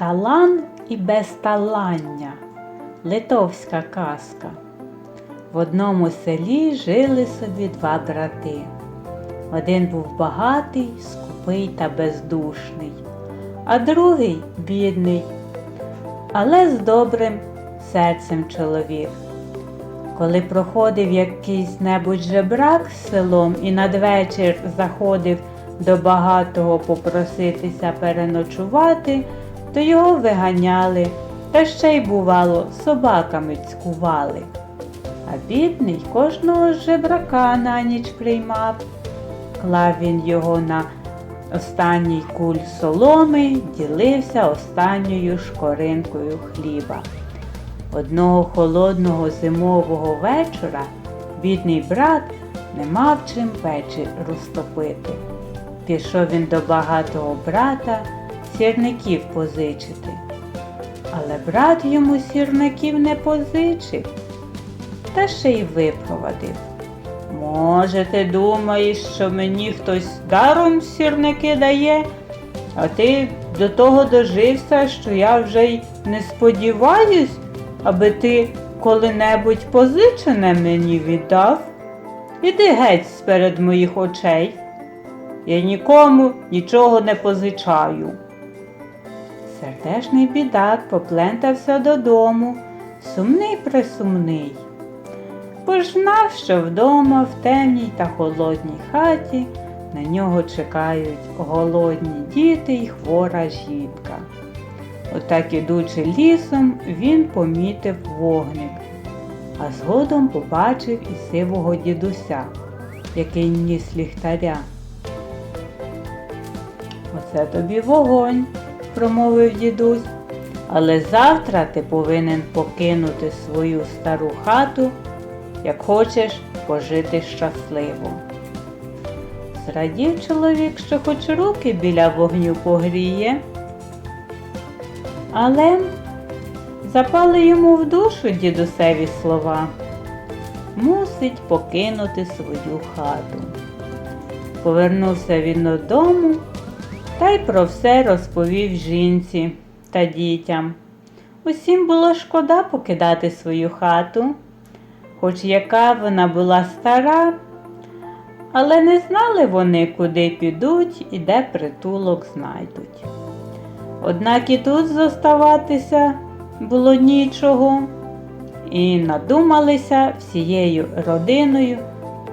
Талан і безталання. Литовська казка. В одному селі жили собі два брати. Один був багатий, скупий та бездушний, а другий бідний, але з добрим серцем чоловік. Коли проходив якийсь небудь жебрак селом і надвечір заходив до багатого попроситися переночувати, то його виганяли, та ще й, бувало, собаками цькували. А бідний кожного жебрака на ніч приймав. Клав він його на останній куль соломи, ділився останньою шкоринкою хліба. Одного холодного зимового вечора бідний брат не мав чим печі розтопити. Пішов він до багатого брата сірників позичити. Але брат йому сірників не позичив, та ще й випровадив. Може, ти думаєш, що мені хтось даром сірники дає, а ти до того дожився, що я вже й не сподіваюсь, аби ти коли-небудь позичене мені віддав. Іди геть сперед моїх очей. Я нікому нічого не позичаю. Сердешний бідак поплентався додому, сумний присумний. Бо ж знав, що вдома в темній та холодній хаті на нього чекають голодні діти й хвора жінка. Отак, ідучи лісом, він помітив вогник, а згодом побачив і сивого дідуся, який ніс ліхтаря. Оце тобі вогонь, промовив дідусь, але завтра ти повинен покинути свою стару хату, як хочеш пожити щасливо. Зрадів чоловік, що хоч руки біля вогню погріє, але запали йому в душу дідусеві слова. Мусить покинути свою хату. Повернувся він додому та й про все розповів жінці та дітям. Усім було шкода покидати свою хату, хоч яка вона була стара, але не знали вони, куди підуть і де притулок знайдуть. Однак і тут зоставатися було нічого, і надумалися всією родиною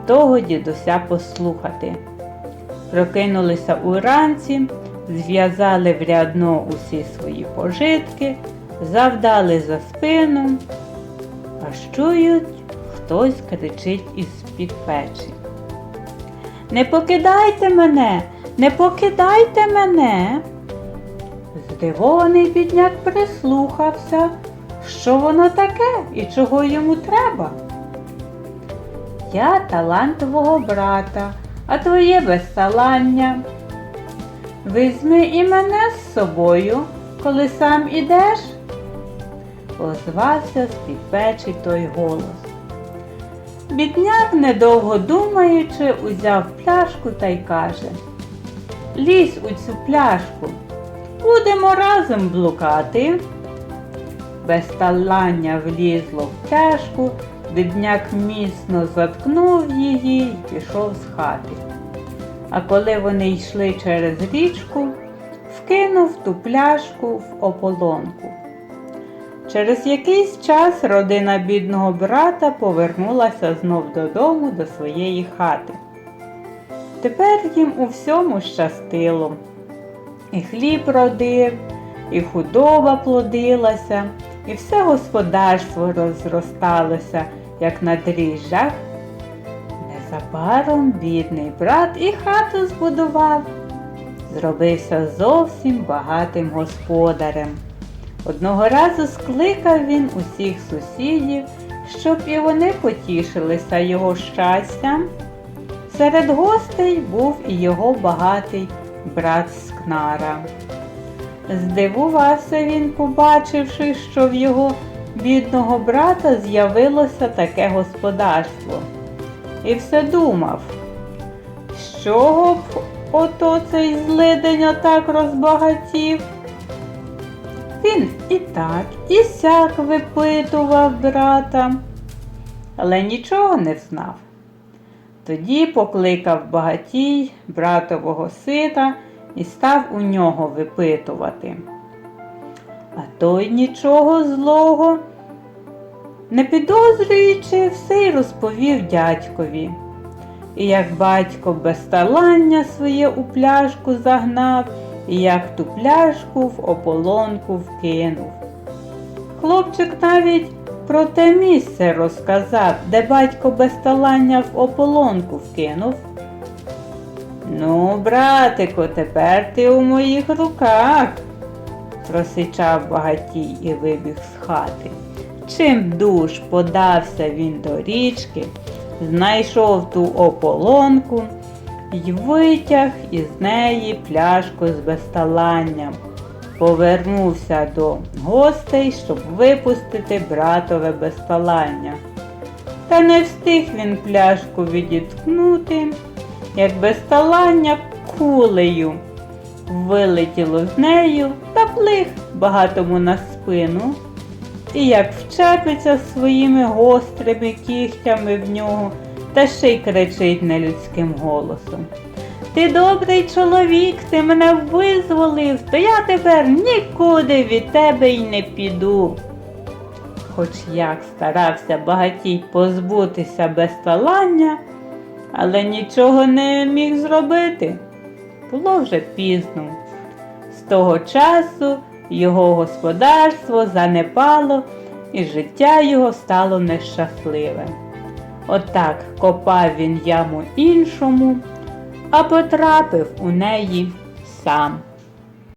того дідуся послухати. Прокинулися уранці, зв'язали в рядно усі свої пожитки, завдали за спину, аж чують, хтось кричить із-під печі. Не покидайте мене, не покидайте мене. Здивований бідняк прислухався, що воно таке і чого йому треба. Я талант твого брата, а твоє безталання. Візьми і мене з собою, коли сам ідеш, озвався з-під печі той голос. Бідняк, недовго думаючи, узяв пляшку та й каже Лізь у цю пляшку, будемо разом блукати. Безталання влізло в пляшку, бідняк міцно заткнув її й пішов з хати. А коли вони йшли через річку, вкинув ту пляшку в ополонку. Через якийсь час родина бідного брата повернулася знов додому до своєї хати. Тепер їм у всьому щастило. І хліб родив, і худоба плодилася, і все господарство розросталося, як на дріжджах. Незабаром бідний брат і хату збудував, зробився зовсім багатим господарем. Одного разу скликав він усіх сусідів, щоб і вони потішилися його щастям. Серед гостей був і його багатий брат Скнара. Здивувався він, побачивши, що в його бідного брата з'явилося таке господарство. І все думав, з чого б ото цей злидень отак розбагатів. Він і так, і сяк випитував брата, але нічого не знав. Тоді покликав багатій братового сина і став у нього випитувати. А той нічого злого, не підозрюючи, все й розповів дядькові. І як батько безталання своє у пляшку загнав, і як ту пляшку в ополонку вкинув. Хлопчик навіть про те місце розказав, де батько безталання в ополонку вкинув. Ну, братику, тепер ти у моїх руках, просичав багатій і вибіг з хати. Чим душ подався він до річки, знайшов ту ополонку й витяг із неї пляшку з безталанням. Повернувся до гостей, щоб випустити братове безталання. Та не встиг він пляшку відіткнути, як безталання кулею вилетіло з нею та плих багатому на спину, і як вчепиться своїми гострими кігтями в нього, та ще й кричить нелюдським голосом. Ти добрий чоловік, ти мене визволив, то я тепер нікуди від тебе й не піду. Хоч як старався багатій позбутися безталання, але нічого не міг зробити. Було вже пізно. З того часу його господарство занепало і життя його стало нещасливе. Отак копав він яму іншому, а потрапив у неї сам.